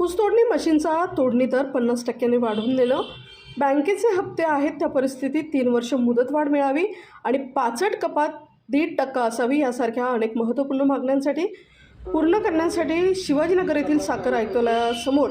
ऊसतोडणी मशीनचा तोडणी दर पन्नास टक्क्यांनी वाढवून दिलं बँकेचे हप्ते आहेत त्या परिस्थितीत तीन वर्ष मुदतवाढ मिळावी आणि पाचट कपात दीड टक्का असावी यासारख्या अनेक महत्त्वपूर्ण मागण्यांसाठी पूर्ण करण्यासाठी शिवाजीनगर येथील साखर आयुक्तालयासमोर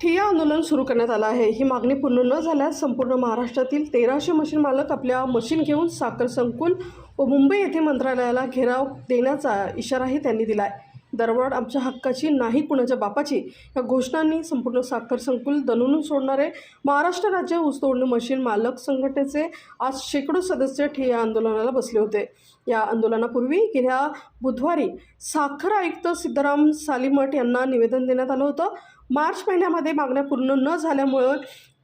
ठिय्या आंदोलन सुरू करण्यात आलं आहे. ही मागणी पूर्ण न झाल्यास संपूर्ण महाराष्ट्रातील तेराशे मशीन मालक आपल्या मशीन घेऊन साखर संकुल व मुंबई येथे मंत्रालयाला घेराव देण्याचा इशाराही त्यांनी दिला आहे दरवाढ आमच्या हक्काची नाही कुणाच्या बापाची. या घोषणांनी संपूर्ण साखर संकुल दणून सोडणारे महाराष्ट्र राज्य ऊसतोडणी मशीन मालक संघटनेचे आज शेकडो सदस्य ठिय्या आंदोलनाला बसले होते. या आंदोलनापूर्वी गेल्या बुधवारी साखर आयुक्त सिद्धराम सालीमठ यांना निवेदन देण्यात आलं होतं. मार्च महिन्यामध्ये मागण्या पूर्ण न झाल्यामुळं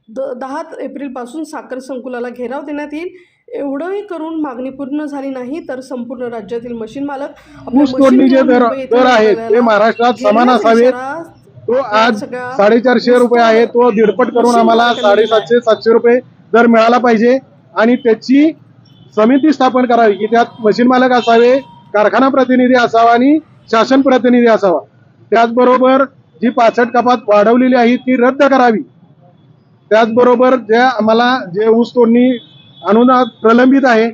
द दहा एप्रिलपासून साखर संकुलाला घेराव देण्यात येईल. एवढंही करून मागणी पूर्ण झाली नाही तर संपूर्ण राज्यातील मशीन मालक ऊस मशीन तोडणी जे घेऊन दर दर आहेत ते महाराष्ट्रात समान असावेत. इशारा तो आज साडेचारशे रुपये आहे तो दीडपट करून आम्हाला साडेसातशे सातशे रुपये दर मिळाला पाहिजे आणि त्याची समिती स्थापन करावी की त्यात मशीन मालक असावे कारखाना प्रतिनिधी असावा आणि शासन प्रतिनिधी असावा. त्याचबरोबर जी पाचट कपात वाढवलेली आहे ती रद्द करावी. त्याचबरोबर ज्या आम्हाला जे ऊस तोडणी अनुदान प्रलंबित आहे.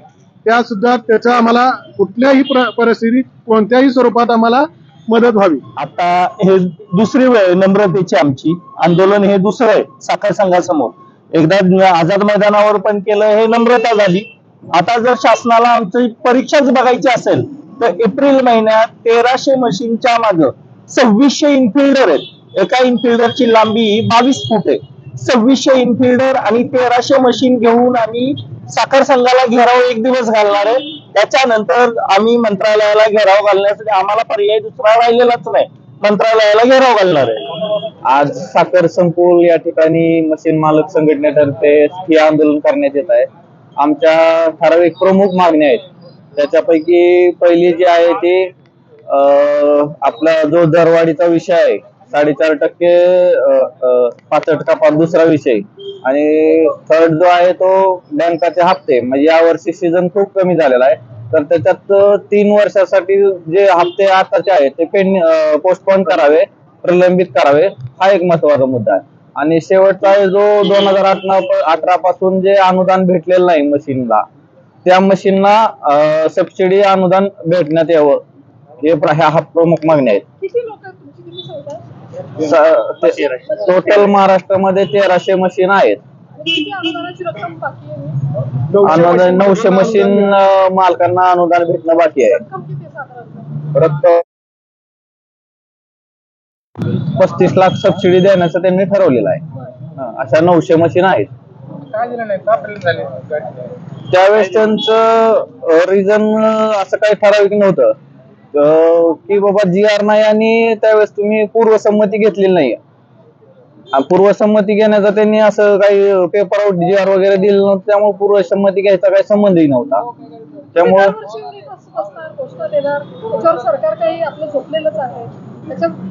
त्या सुद्धा त्याचा आम्हाला कुठल्याही परिस्थितीत कोणत्याही स्वरूपात आम्हाला मदत व्हावी. आता हे दुसरी वेळ नम्रतेची आमची. आंदोलन हे दुसरं आहे साखर संघासमोर. एकदा आझाद मैदानावर पण केलं हे नम्रता झाली. आता जर शासनाला आमची परीक्षाच बघायची असेल तर एप्रिल महिन्यात तेराशे मशीनच्या माग सव्वीसशे इनफिल्डर आहेत. एका इनफिल्डरची लांबी बावीस फूट आहे. सव्वीसशे इनफिल्डर आणि तेराशे मशीन घेऊन आम्ही साखर संघाला घेराव एक दिवस घालणार आहे. त्याच्यानंतर आम्ही मंत्रालयाला घेराव घालण्यासाठी आम्हाला पर्याय दुसरा राहिलेलाच नाही. मंत्रालयाला घेराव घालणार आहे. आज साखर संकुल या ठिकाणी मशीन मालक संघटनेतर्फे हे आंदोलन करण्यात येत आहे. आमच्या ठराविक प्रमुख मागण्या आहेत. त्याच्यापैकी पहिली जी आहे ती आपला जो दरवाढीचा विषय आहे साडेचार टक्के पाच अं, पाचट कपात दुसरा विषय आणि थर्ड जो आहे तो बँकाचे हप्ते. म्हणजे यावर्षी सीझन खूप कमी झालेला आहे. तर त्याच्यात तीन वर्षासाठी जे हप्ते आताचे आहेत ते पेंड पोस्टपोन करावे प्रलंबित करावे हा एक महत्त्वाचा मुद्दा आहे. आणि शेवटचा जो दोन हजार अठरा पासून जे अनुदान भेटलेलं नाही मशीनला त्या मशीनला सबसिडी अनुदान भेटण्यात यावं. हे ह्या हा प्रमुख मागण्या आहेत? टोटल महाराष्ट्रामध्ये तेराशे मशीन आहेत. आणि किती अनुदानाची रक्कम बाकी आहे अनुदान नऊशे मशीन मालकांना अनुदान भेटणं बाकी आहे. रक्कम पस्तीस लाख सबसिडी देण्याचं त्यांनी ठरवलेलं आहे. हं, अशा नऊशे मशीन आहेत. त्यावेळेस त्यांचं रिझन असं काही ठराविक नव्हतं. की बाबा जी आर नाही आणि त्यावेळेस तुम्ही पूर्वसंमती घेतलेली नाही. पूर्वसंमती घेण्याचा त्यांनी असं काही पेपर आउट जी आर वगैरे दिलं नव्हतं त्यामुळे पूर्वसंमती घ्यायचा काही संबंधही नव्हता. त्यामुळे सरकार काही आपलं झोपलेलंच आहे.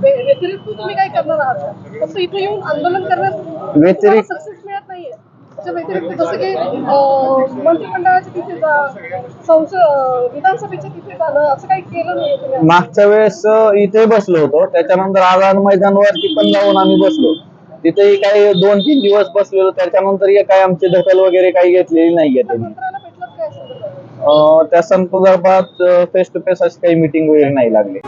व्यतिरिक्त तुम्ही काय करणार आहात? का? फक्त इथे येऊन आंदोलन करण्यात व्यतिरिक्त- सक्सेस मिळत नाहीये. त्याच्या व्यतिरिक्त जसं की अं, मंत्रिमंडळाच्या तिथे जा संसद विधानसभेच्या तिथे जाणं असं काही केलं नाही तुम्ही मागच्या वेळेस इथे बसलो होतो. त्याच्यानंतर आझाद मैदानवरती पण जाऊन आम्ही बसलो. तिथेही काही दोन तीन दिवस बसलेलो. त्याच्यानंतर काही आमची दखल वगैरे काही घेतलेली नाहीये त्यांनी. त्या संदर्भात? फेस टू फेस अशी काही मिटिंग वगैरे नाही लागली.